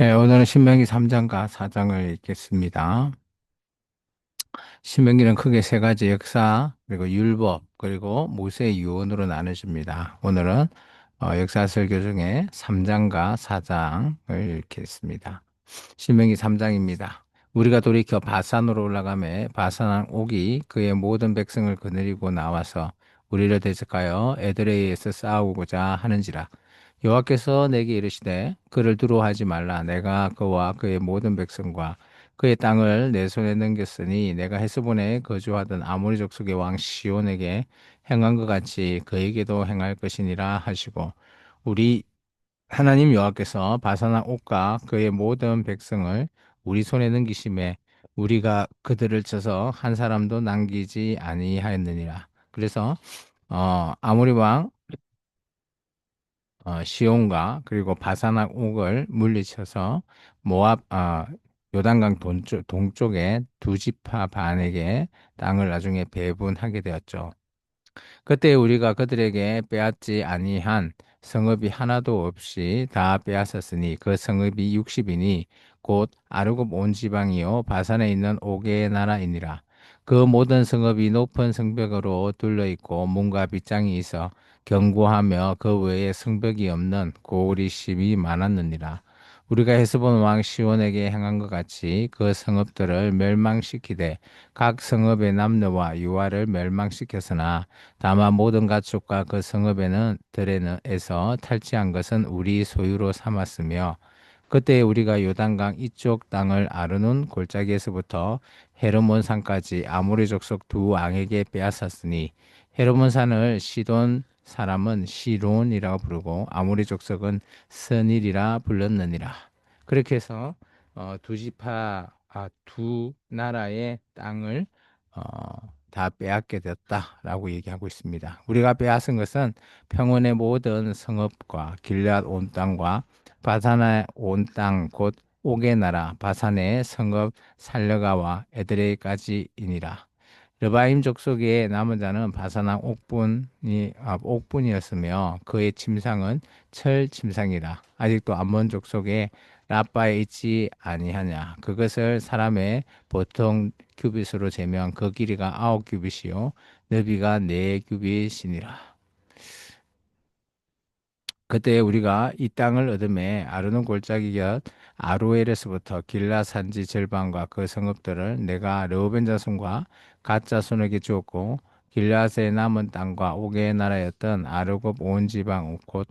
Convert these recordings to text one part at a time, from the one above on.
네, 오늘은 신명기 3장과 4장을 읽겠습니다. 신명기는 크게 세 가지 역사, 그리고 율법, 그리고 모세의 유언으로 나눠집니다. 오늘은 어, 역사 설교 중에 3장과 4장을 읽겠습니다. 신명기 3장입니다. 우리가 돌이켜 바산으로 올라가매 바산왕 옥이 그의 모든 백성을 거느리고 나와서 우리를 대적하여 에드레이에서 싸우고자 하는지라. 여호와께서 내게 이르시되 그를 두려워하지 말라 내가 그와 그의 모든 백성과 그의 땅을 내 손에 넘겼으니 내가 헤스본에 거주하던 아모리 족속의 왕 시온에게 행한 것 같이 그에게도 행할 것이니라 하시고 우리 하나님 여호와께서 바사나 옥과 그의 모든 백성을 우리 손에 넘기심에 우리가 그들을 쳐서 한 사람도 남기지 아니하였느니라. 그래서 어 아모리 왕 어, 시온과 그리고 바사나 옥을 물리쳐서 모압 어, 요단강 동쪽, 동쪽의 두 지파 반에게 땅을 나중에 배분하게 되었죠. 그때 우리가 그들에게 빼앗지 아니한 성읍이 하나도 없이 다 빼앗았으니 그 성읍이 60이니 곧 아르곱 온 지방이요 바산에 있는 옥의 나라이니라. 그 모든 성읍이 높은 성벽으로 둘러 있고 문과 빗장이 있어 견고하며 그 외에 성벽이 없는 고울이 심이 많았느니라. 우리가 헤스본 왕 시온에게 행한 것 같이 그 성읍들을 멸망시키되 각 성읍의 남녀와 유아를 멸망시켰으나 다만 모든 가축과 그 성읍에는 들에서 탈취한 것은 우리 소유로 삼았으며 그때 우리가 요단강 이쪽 땅을 아르논 골짜기에서부터 헤르몬 산까지 아모리 족속 두 왕에게 빼앗았으니 헤르몬 산을 시돈 사람은 시론이라고 부르고 아모리 족속은 선일이라 불렀느니라. 그렇게 해서 어, 두 지파 아, 두 나라의 땅을 어, 다 빼앗게 되었다라고 얘기하고 있습니다. 우리가 빼앗은 것은 평원의 모든 성읍과 길앗 온 땅과 바산의 온 땅곧 옥의 나라 바산의 성읍 살려가와 에드레이까지이니라. 르바임 족속의 남은 자는 바사나 옥분이 아, 옥분이었으며 그의 침상은 철 침상이라. 아직도 암몬 족속의 라빠에 있지 아니하냐. 그것을 사람의 보통 규빗으로 재면 그 길이가 아홉 규빗이요. 너비가 네 규빗이니라. 그때 우리가 이 땅을 얻음에 아르논 골짜기 곁 아로엘에서부터 길라 산지 절반과 그 성읍들을 내가 르우벤 자손과 갓 자손에게 주었고 길라스의 남은 땅과 옥의 나라였던 아르곱 온 지방 곧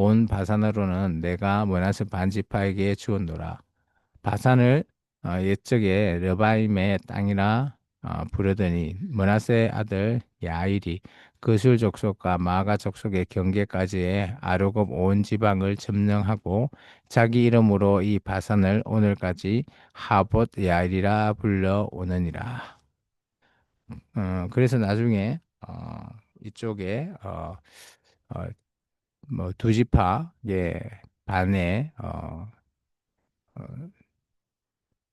온 바산으로는 내가 모나스 반지파에게 주었노라. 바산을 어, 옛적에 르바임의 땅이라 어, 부르더니 머나세 아들 야일이 그술 족속과 마가 족속의 경계까지의 아르곱 온 지방을 점령하고 자기 이름으로 이 바산을 오늘까지 하봇 야일이라 불러오느니라. 어, 그래서 나중에 어, 이쪽에 어, 어, 뭐 두 지파 예 반에 어, 어,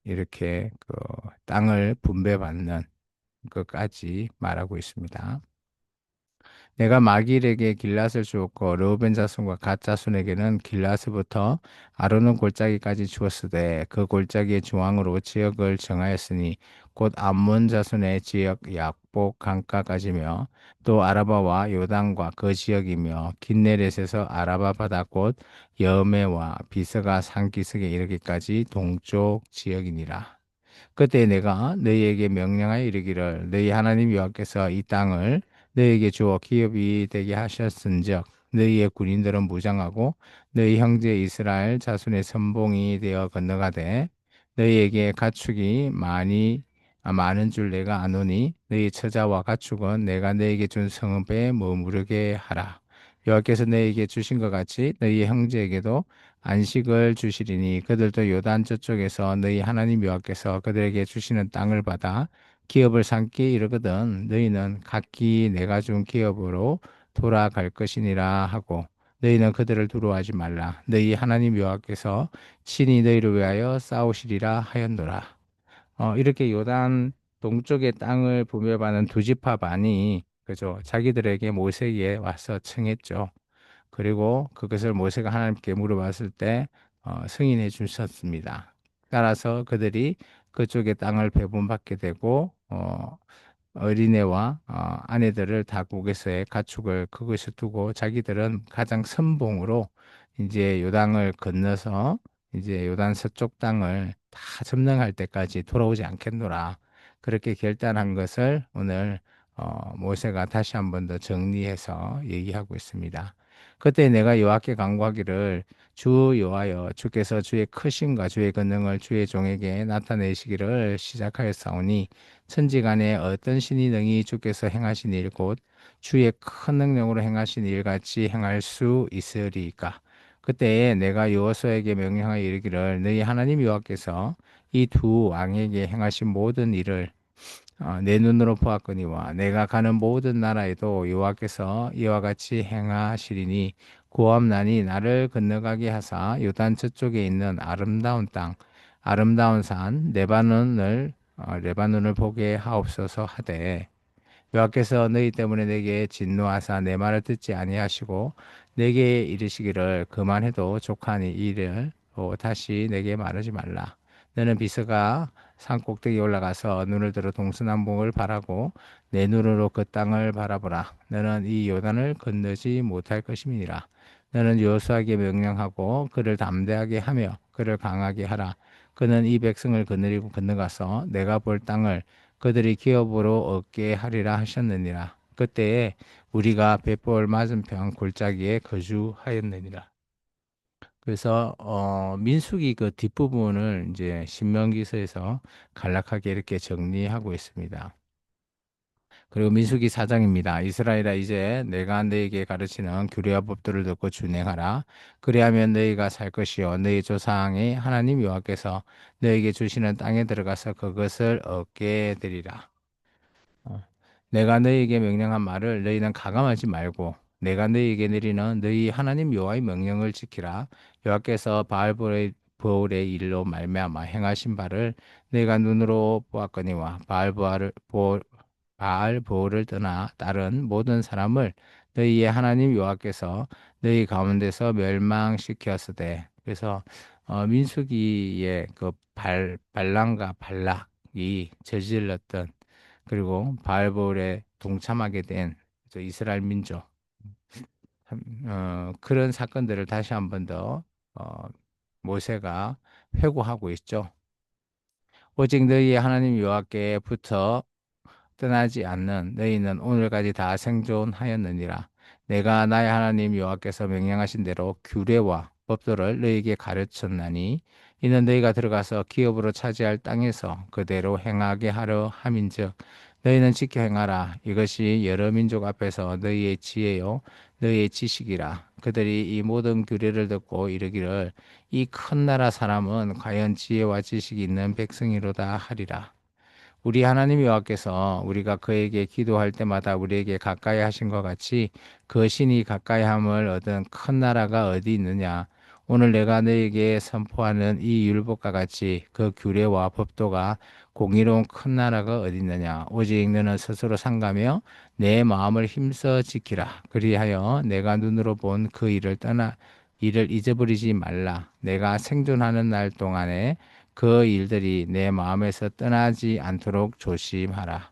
이렇게 그 땅을 분배받는 것까지 말하고 있습니다. 내가 마길에게 길랏을 주었고 르우벤 자손과 갓 자손에게는 길랏부터 아르논 골짜기까지 주었으되 그 골짜기의 중앙으로 지역을 정하였으니 곧 암몬 자손의 지역 약복 강가까지며 또 아라바와 요단과 그 지역이며 긴네렛에서 아라바 바다 곧 여메와 비스가 산기슭에 이르기까지 동쪽 지역이니라. 그때 내가 너희에게 명령하여 이르기를 너희 하나님 여호와께서 이 땅을 너희에게 주어 기업이 되게 하셨은즉 너희의 군인들은 무장하고 너희 형제 이스라엘 자손의 선봉이 되어 건너가되 너희에게 가축이 많이 아, 많은 줄 내가 아노니 너희 처자와 가축은 내가 너희에게 준 성읍에 머무르게 하라. 여호와께서 너희에게 주신 것 같이 너희 형제에게도 안식을 주시리니 그들도 요단 저쪽에서 너희 하나님 여호와께서 그들에게 주시는 땅을 받아 기업을 삼기 이르거든 너희는 각기 내가 준 기업으로 돌아갈 것이니라 하고 너희는 그들을 두려워하지 말라. 너희 하나님 여호와께서 친히 너희를 위하여 싸우시리라 하였노라. 어, 이렇게 요단 동쪽의 땅을 분배받는 두 지파 반이 그죠 자기들에게 모세에게 와서 청했죠. 그리고 그것을 모세가 하나님께 물어봤을 때 어, 승인해 주셨습니다. 따라서 그들이 그쪽의 땅을 배분받게 되고 어, 어린애와 어, 아내들을 다 국에서의 가축을 그것에 두고 자기들은 가장 선봉으로 이제 요단을 건너서 이제 요단 서쪽 땅을 다 점령할 때까지 돌아오지 않겠노라. 그렇게 결단한 것을 오늘 어, 모세가 다시 한 번 더 정리해서 얘기하고 있습니다. 그때 내가 여호와께 간구하기를 주 여호와여 주께서 주의 크심과 주의 권능을 주의 종에게 나타내시기를 시작하였사오니 천지간에 어떤 신이 능히 주께서 행하신 일 곧 주의 큰 능력으로 행하신 일 같이 행할 수 있으리까? 그때에 내가 여호수아에게 명령하여 이르기를 너희 하나님 여호와께서 이 두 왕에게 행하신 모든 일을 어, 내 눈으로 보았거니와 내가 가는 모든 나라에도 여호와께서 이와 같이 행하시리니 고함나니 나를 건너가게 하사 요단 저쪽에 있는 아름다운 땅 아름다운 산 레바논을 어, 레바논을 보게 하옵소서 하되 여호와께서 너희 때문에 내게 진노하사 내 말을 듣지 아니하시고 내게 이르시기를 그만해도 족하니 이를 다시 내게 말하지 말라. 너는 비서가 산 꼭대기에 올라가서 눈을 들어 동서남북을 바라고 내 눈으로 그 땅을 바라보라. 너는 이 요단을 건너지 못할 것임이니라. 너는 요수하게 명령하고 그를 담대하게 하며 그를 강하게 하라. 그는 이 백성을 거느리고 건너가서 내가 볼 땅을 그들이 기업으로 얻게 하리라 하셨느니라. 그때에 우리가 벳볼 맞은편 골짜기에 거주하였느니라. 그래서 어 민수기 그 뒷부분을 이제 신명기서에서 간략하게 이렇게 정리하고 있습니다. 그리고 민수기 4장입니다. 이스라엘아 이제 내가 너에게 가르치는 규례와 법들을 듣고 준행하라. 그리하면 너희가 살 것이요 너희 조상의 하나님 여호와께서 너에게 주시는 땅에 들어가서 그것을 얻게 되리라. 어, 내가 너희에게 명령한 말을 너희는 가감하지 말고 내가 너희에게 내리는 너희 하나님 여호와의 명령을 지키라. 여호와께서 바알볼의 보울의 일로 말미암아 행하신 바를 내가 눈으로 보았거니와 바알보알을 바알 보울을 떠나 다른 모든 사람을 너희의 하나님 여호와께서 너희 가운데서 멸망시켰으되 그래서 어, 민수기의 그 발, 발랑과 발락이 저질렀던 그리고 바알보울에 동참하게 된 이스라엘 민족 어, 그런 사건들을 다시 한 번 더 어, 모세가 회고하고 있죠. 오직 너희 하나님 여호와께부터 떠나지 않는 너희는 오늘까지 다 생존하였느니라. 내가 나의 하나님 여호와께서 명령하신 대로 규례와 법도를 너희에게 가르쳤나니 이는 너희가 들어가서 기업으로 차지할 땅에서 그대로 행하게 하려 함인즉 너희는 지켜 행하라. 이것이 여러 민족 앞에서 너희의 지혜요 너희의 지식이라. 그들이 이 모든 규례를 듣고 이르기를 이 큰 나라 사람은 과연 지혜와 지식이 있는 백성이로다 하리라. 우리 하나님 여호와께서 우리가 그에게 기도할 때마다 우리에게 가까이 하신 것 같이 그 신이 가까이 함을 얻은 큰 나라가 어디 있느냐 오늘 내가 너에게 선포하는 이 율법과 같이 그 규례와 법도가 공의로운 큰 나라가 어디 있느냐. 오직 너는 스스로 상가며 내 마음을 힘써 지키라. 그리하여 내가 눈으로 본 그 일을 떠나 이를 잊어버리지 말라. 내가 생존하는 날 동안에 그 일들이 내 마음에서 떠나지 않도록 조심하라.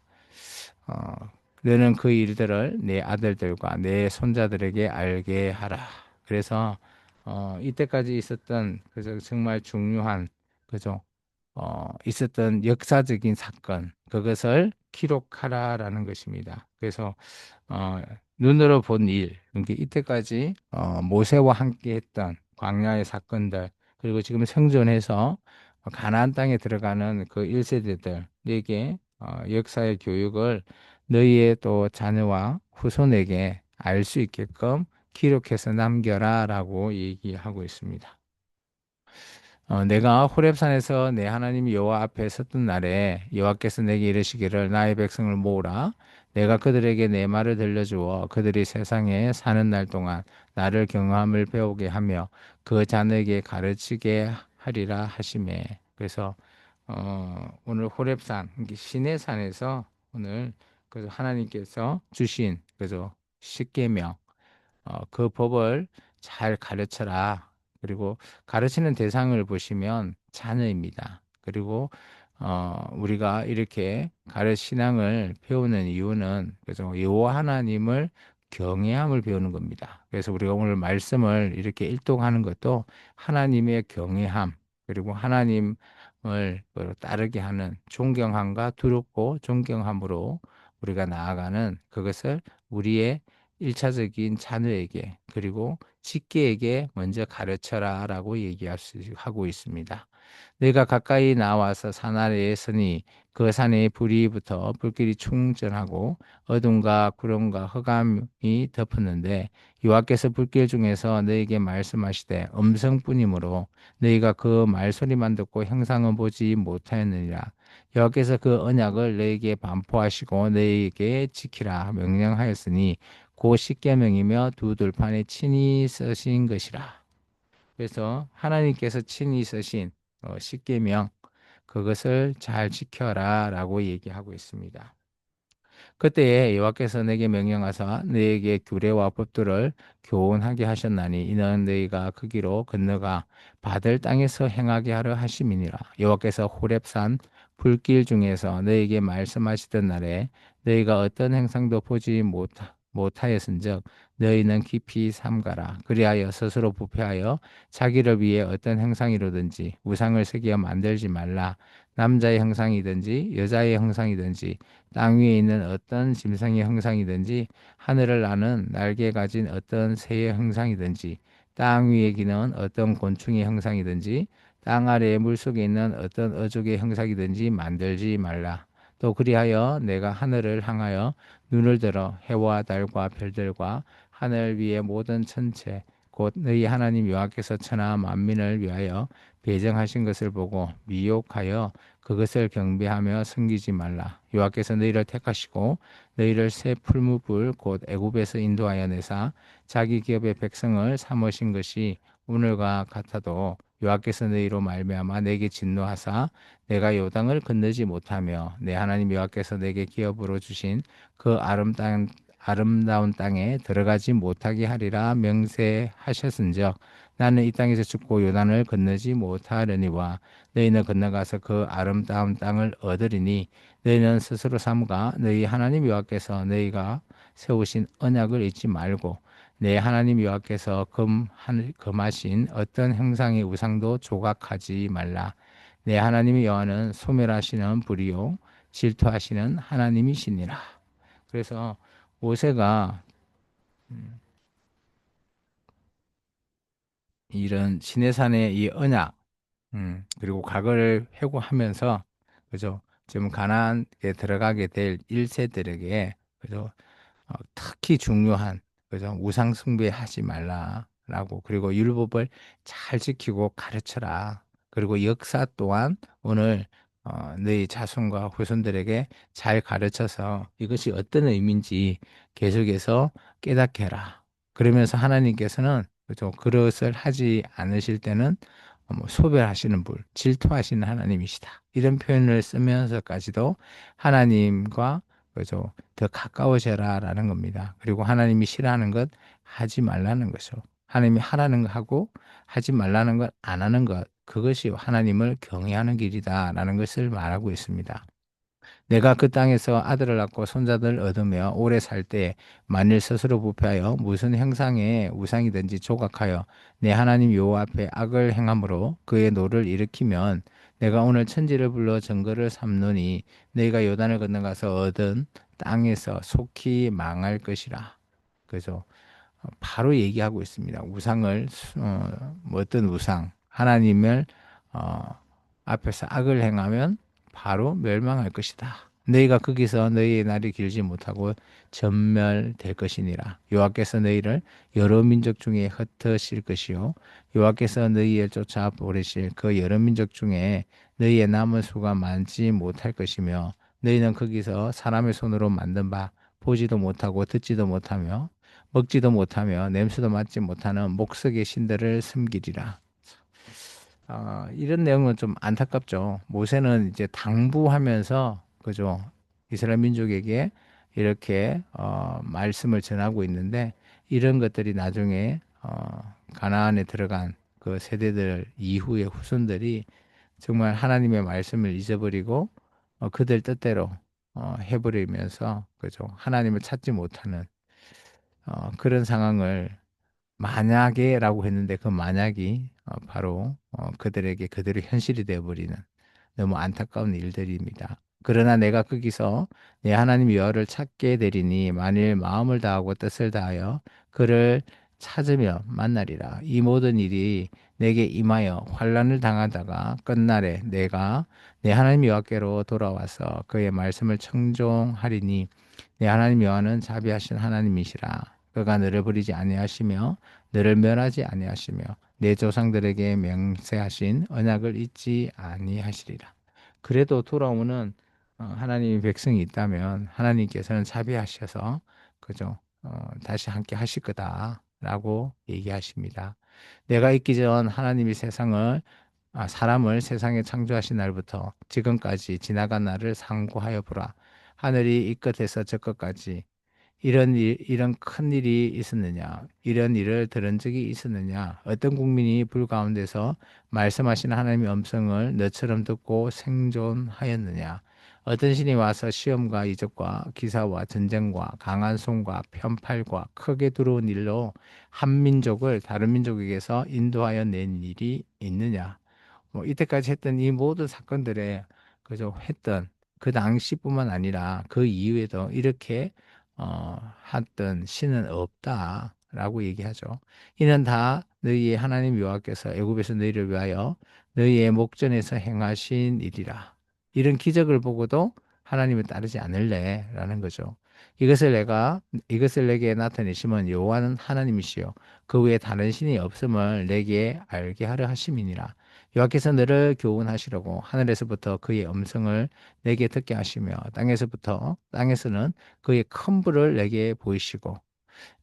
어, 너는 그 일들을 내 아들들과 내 손자들에게 알게 하라. 그래서 어, 이때까지 있었던 그저 정말 중요한 그죠 어, 있었던 역사적인 사건 그것을 기록하라라는 것입니다. 그래서 어, 눈으로 본 일, 그러니까 이때까지 어, 모세와 함께했던 광야의 사건들 그리고 지금 생존해서 가나안 땅에 들어가는 그 1세대들에게 어, 역사의 교육을 너희의 또 자녀와 후손에게 알 수 있게끔 기록해서 남겨라 라고 얘기하고 있습니다. 어, 내가 호렙산에서 내 하나님 여호와 앞에 섰던 날에 여호와께서 내게 이르시기를 나의 백성을 모으라 내가 그들에게 내 말을 들려주어 그들이 세상에 사는 날 동안 나를 경험을 배우게 하며 그 자녀에게 가르치게 하리라 하심에 그래서 어, 오늘 호렙산 신의 산에서 오늘 그 하나님께서 주신 그죠 십계명 어, 그 법을 잘 가르쳐라. 그리고 가르치는 대상을 보시면 자녀입니다. 그리고 어, 우리가 이렇게 가르 신앙을 배우는 이유는 그래서 여호와 하나님을 경외함을 배우는 겁니다. 그래서 우리가 오늘 말씀을 이렇게 일독하는 것도 하나님의 경외함 그리고 하나님을 따르게 하는 존경함과 두렵고 존경함으로 우리가 나아가는 그것을 우리의 일차적인 자녀에게 그리고 직계에게 먼저 가르쳐라 라고 얘기할 수 하고 있습니다. 내가 가까이 나와서 산 아래에 서니 그 산에 불이 붙어 불길이 충전하고 어둠과 구름과 흑암이 덮었는데 여호와께서 불길 중에서 너에게 말씀하시되 음성뿐이므로 너희가 그 말소리만 듣고 형상은 보지 못하였느니라 여호와께서 그 언약을 너에게 반포하시고 너에게 지키라 명령하였으니 고 십계명이며 두 돌판에 친히 쓰신 것이라 그래서 하나님께서 친히 쓰신 어, 십계명 그것을 잘 지켜라라고 얘기하고 있습니다. 그때에 여호와께서 내게 명령하사 너에게 규례와 법도를 교훈하게 하셨나니 이는 너희가 그 길로 건너가 받을 땅에서 행하게 하려 하심이니라 여호와께서 호렙산 불길 중에서 너에게 말씀하시던 날에 너희가 어떤 행상도 보지 못 못하였은즉 너희는 깊이 삼가라. 그리하여 스스로 부패하여 자기를 위해 어떤 형상이로든지 우상을 새겨 만들지 말라. 남자의 형상이든지 여자의 형상이든지 땅 위에 있는 어떤 짐승의 형상이든지 하늘을 나는 날개 가진 어떤 새의 형상이든지 땅 위에 기는 어떤 곤충의 형상이든지 땅 아래의 물속에 있는 어떤 어족의 형상이든지 만들지 말라 또 그리하여 내가 하늘을 향하여 눈을 들어 해와 달과 별들과 하늘 위의 모든 천체 곧 너희 하나님 여호와께서 천하 만민을 위하여 배정하신 것을 보고 미혹하여 그것을 경배하며 섬기지 말라. 여호와께서 너희를 택하시고 너희를 새 풀무불 곧 애굽에서 인도하여 내사 자기 기업의 백성을 삼으신 것이 오늘과 같아도 여호와께서 너희로 말미암아 내게 진노하사 내가 요당을 건너지 못하며 내 하나님 여호와께서 내게 기업으로 주신 그 아름다운 아름다운 땅에 들어가지 못하게 하리라 명세하셨은즉 나는 이 땅에서 죽고 요단을 건너지 못하려니와 너희는 건너가서 그 아름다운 땅을 얻으리니 너희는 스스로 삼가 너희 하나님 여호와께서 너희가 세우신 언약을 잊지 말고 내 하나님 여호와께서 금 금하신 어떤 형상의 우상도 조각하지 말라. 내 하나님 여호와는 소멸하시는 불이요 질투하시는 하나님이시니라. 그래서 모세가 음, 이런 시내산의 이 언약 음, 그리고 과거를 회고하면서 그죠 지금 가나안에 들어가게 될 1세들에게 그죠 어, 특히 중요한 그죠? 우상 숭배하지 말라라고 그리고 율법을 잘 지키고 가르쳐라. 그리고 역사 또한 오늘 어, 너희 자손과 후손들에게 잘 가르쳐서 이것이 어떤 의미인지 계속해서 깨닫게 해라. 그러면서 하나님께서는 그죠? 그것을 하지 않으실 때는 뭐 소별하시는 분, 질투하시는 하나님이시다. 이런 표현을 쓰면서까지도 하나님과 그죠? 더 가까워져라라는 겁니다. 그리고 하나님이 싫어하는 것 하지 말라는 것이죠. 하나님이 하라는 거 하고 하지 말라는 것 안 하는 것 그것이 하나님을 경외하는 길이다라는 것을 말하고 있습니다. 내가 그 땅에서 아들을 낳고 손자들을 얻으며 오래 살 때 만일 스스로 부패하여 무슨 형상의 우상이든지 조각하여 내 하나님 여호와 앞에 악을 행함으로 그의 노를 일으키면 내가 오늘 천지를 불러 증거를 삼노니 내가 요단을 건너가서 얻은 땅에서 속히 망할 것이라. 그래서 바로 얘기하고 있습니다. 우상을 어, 뭐 어떤 우상 하나님을 어, 앞에서 악을 행하면 바로 멸망할 것이다. 너희가 거기서 너희의 날이 길지 못하고 전멸될 것이니라. 여호와께서 너희를 여러 민족 중에 흩으실 것이요 여호와께서 너희를 쫓아 보내실 그 여러 민족 중에 너희의 남은 수가 많지 못할 것이며 너희는 거기서 사람의 손으로 만든 바 보지도 못하고 듣지도 못하며 먹지도 못하며 냄새도 맡지 못하는 목석의 신들을 섬기리라. 어, 이런 내용은 좀 안타깝죠. 모세는 이제 당부하면서 그죠 이스라엘 민족에게 이렇게 어, 말씀을 전하고 있는데 이런 것들이 나중에 어, 가나안에 들어간 그 세대들 이후의 후손들이 정말 하나님의 말씀을 잊어버리고 어, 그들 뜻대로 어, 해버리면서 그죠 하나님을 찾지 못하는 어, 그런 상황을 만약에라고 했는데 그 만약이 어, 바로 어, 그들에게 그대로 현실이 되어버리는 너무 안타까운 일들입니다. 그러나 내가 거기서 내 하나님 여호와를 찾게 되리니 만일 마음을 다하고 뜻을 다하여 그를 찾으며 만나리라. 이 모든 일이 내게 임하여 환란을 당하다가 끝날에 내가 내 하나님 여호와께로 돌아와서 그의 말씀을 청종하리니 내 하나님 여호와는 자비하신 하나님이시라. 그가 너를 버리지 아니하시며 너를 멸하지 아니하시며 내 조상들에게 맹세하신 언약을 잊지 아니하시리라. 그래도 돌아오는 어, 하나님의 백성이 있다면 하나님께서는 자비하셔서 그죠 어, 다시 함께 하실 거다라고 얘기하십니다. 내가 있기 전 하나님이 세상을 아, 사람을 세상에 창조하신 날부터 지금까지 지나간 날을 상고하여 보라. 하늘이 이 끝에서 저 끝까지 이런 일, 이런 큰 일이 있었느냐? 이런 일을 들은 적이 있었느냐? 어떤 국민이 불 가운데서 말씀하신 하나님의 음성을 너처럼 듣고 생존하였느냐? 어떤 신이 와서 시험과 이적과 기사와 전쟁과 강한 손과 편팔과 크게 들어온 일로 한 민족을 다른 민족에게서 인도하여 낸 일이 있느냐? 뭐 이때까지 했던 이 모든 사건들에 그저 했던 그 당시뿐만 아니라 그 이후에도 이렇게 어, 했던 신은 없다 라고 얘기하죠. 이는 다 너희의 하나님 여호와께서 애굽에서 너희를 위하여 너희의 목전에서 행하신 일이라. 이런 기적을 보고도 하나님을 따르지 않을래라는 거죠. 이것을 내가 이것을 내게 나타내시면 여호와는 하나님이시요 그 외에 다른 신이 없음을 내게 알게 하려 하심이니라. 여호와께서 너를 교훈하시려고 하늘에서부터 그의 음성을 내게 듣게 하시며 땅에서부터 땅에서는 그의 큰 불을 내게 보이시고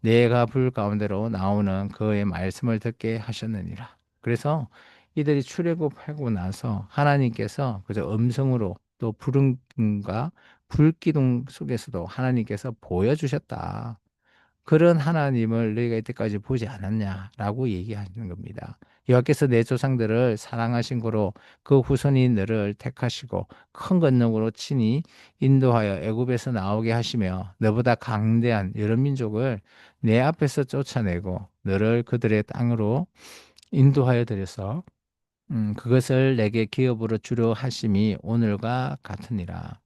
내가 불 가운데로 나오는 그의 말씀을 듣게 하셨느니라. 그래서 이들이 출애굽하고 나서 하나님께서 그저 음성으로 또 부름과 불기둥 속에서도 하나님께서 보여주셨다. 그런 하나님을 너희가 이때까지 보지 않았냐라고 얘기하는 겁니다. 여호와께서 내 조상들을 사랑하신 거로 그 후손이 너를 택하시고 큰 권능으로 친히 인도하여 애굽에서 나오게 하시며 너보다 강대한 여러 민족을 내 앞에서 쫓아내고 너를 그들의 땅으로 인도하여 드려서 음, 그것을 내게 기업으로 주려 하심이 오늘과 같으니라.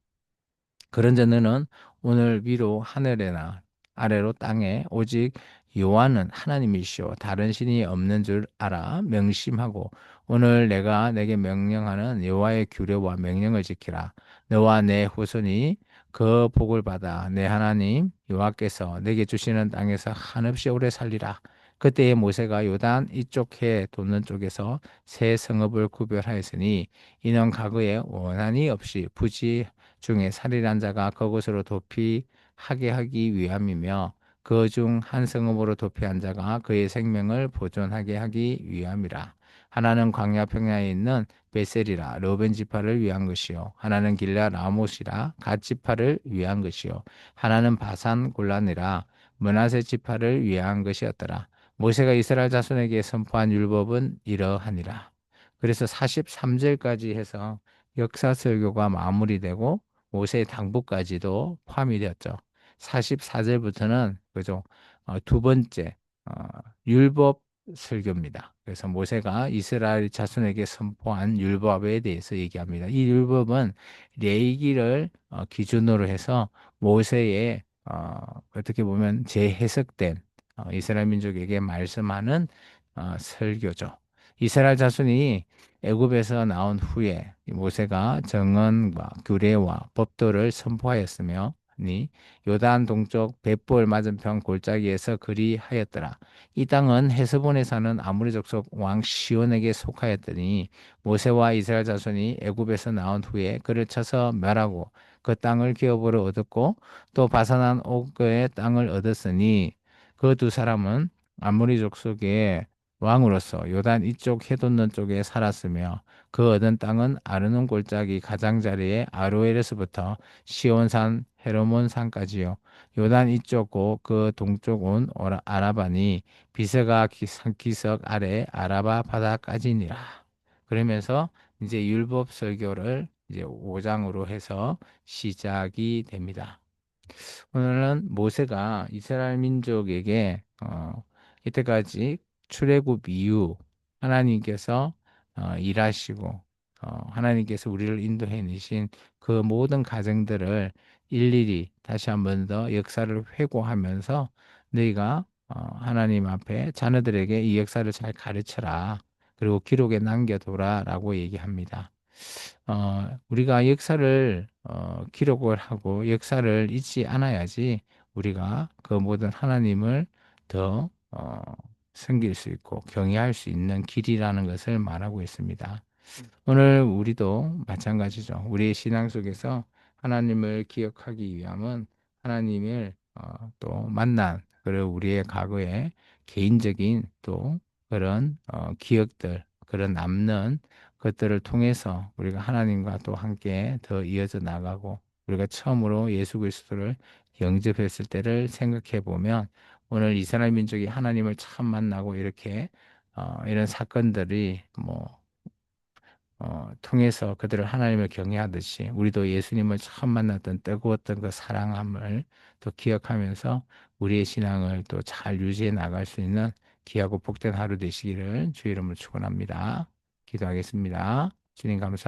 그런저 너는 오늘 위로 하늘에나 아래로 땅에 오직 여호와는 하나님이시오. 다른 신이 없는 줄 알아 명심하고 오늘 내가 내게 명령하는 여호와의 규례와 명령을 지키라. 너와 내 후손이 그 복을 받아 내 하나님 여호와께서 내게 주시는 땅에서 한없이 오래 살리라 그때에 모세가 요단 이쪽 해 돋는 쪽에서 새 성읍을 구별하였으니 이는 과거에 원한이 없이 부지 중에 살인한 자가 그곳으로 도피 하게 하기 위함이며 그 중 한 성읍으로 도피한 자가 그의 생명을 보존하게 하기 위함이라. 하나는 광야 평야에 있는 베셀이라 로벤 지파를 위한 것이요 하나는 길라 라못이라 갓 지파를 위한 것이요 하나는 바산 골란이라 문하세 지파를 위한 것이었더라. 모세가 이스라엘 자손에게 선포한 율법은 이러하니라. 그래서 43절까지 해서 역사 설교가 마무리되고 모세의 당부까지도 포함이 되었죠. 44절부터는 그죠 어, 두 번째 어, 율법 설교입니다. 그래서 모세가 이스라엘 자손에게 선포한 율법에 대해서 얘기합니다. 이 율법은 레이기를 어, 기준으로 해서 모세의 어, 어떻게 보면 재해석된 어, 이스라엘 민족에게 말씀하는 어, 설교죠. 이스라엘 자손이 애굽에서 나온 후에 모세가 정언과 규례와 법도를 선포하였으며 니 요단 동쪽 벳볼 맞은편 골짜기에서 그리하였더라. 이 땅은 헤스본에 사는 아무리 족속 왕 시온에게 속하였더니 모세와 이스라엘 자손이 애굽에서 나온 후에 그를 쳐서 멸하고 그 땅을 기업으로 얻었고 또 바산한 옥의 땅을 얻었으니 그 두 사람은 아무리 족속의 왕으로서 요단 이쪽 해돋는 쪽에 살았으며 그 얻은 땅은 아르논 골짜기 가장자리의 아로엘에서부터 시온산 헤르몬 산까지요. 요단 이쪽 고 그 동쪽은 오라- 아라바니 비스가 기- 산기슭 아래 아라바 바다까지니라. 그러면서 이제 율법 설교를 이제 5장으로 해서 시작이 됩니다. 오늘은 모세가 이스라엘 민족에게 어, 이때까지 출애굽 이후 하나님께서 어, 일하시고 어, 하나님께서 우리를 인도해 내신 그 모든 과정들을 일일이 다시 한 번 더 역사를 회고하면서 너희가 어, 하나님 앞에 자녀들에게 이 역사를 잘 가르쳐라. 그리고 기록에 남겨둬라라고 얘기합니다. 어, 우리가 역사를 어, 기록을 하고 역사를 잊지 않아야지 우리가 그 모든 하나님을 더 어, 섬길 수 있고 경외할 수 있는 길이라는 것을 말하고 있습니다. 오늘 우리도 마찬가지죠. 우리의 신앙 속에서 하나님을 기억하기 위함은 하나님을 어, 또 만난 그리고 우리의 과거의 개인적인 또 그런 어, 기억들 그런 남는 것들을 통해서 우리가 하나님과 또 함께 더 이어져 나가고 우리가 처음으로 예수 그리스도를 영접했을 때를 생각해 보면 오늘 이스라엘 민족이 하나님을 처음 만나고 이렇게 어, 이런 사건들이 뭐 어, 통해서 그들을 하나님을 경외하듯이 우리도 예수님을 처음 만났던 뜨거웠던 그 사랑함을 또 기억하면서 우리의 신앙을 또 잘 유지해 나갈 수 있는 귀하고 복된 하루 되시기를 주 이름으로 축원합니다. 기도하겠습니다. 주님 감사.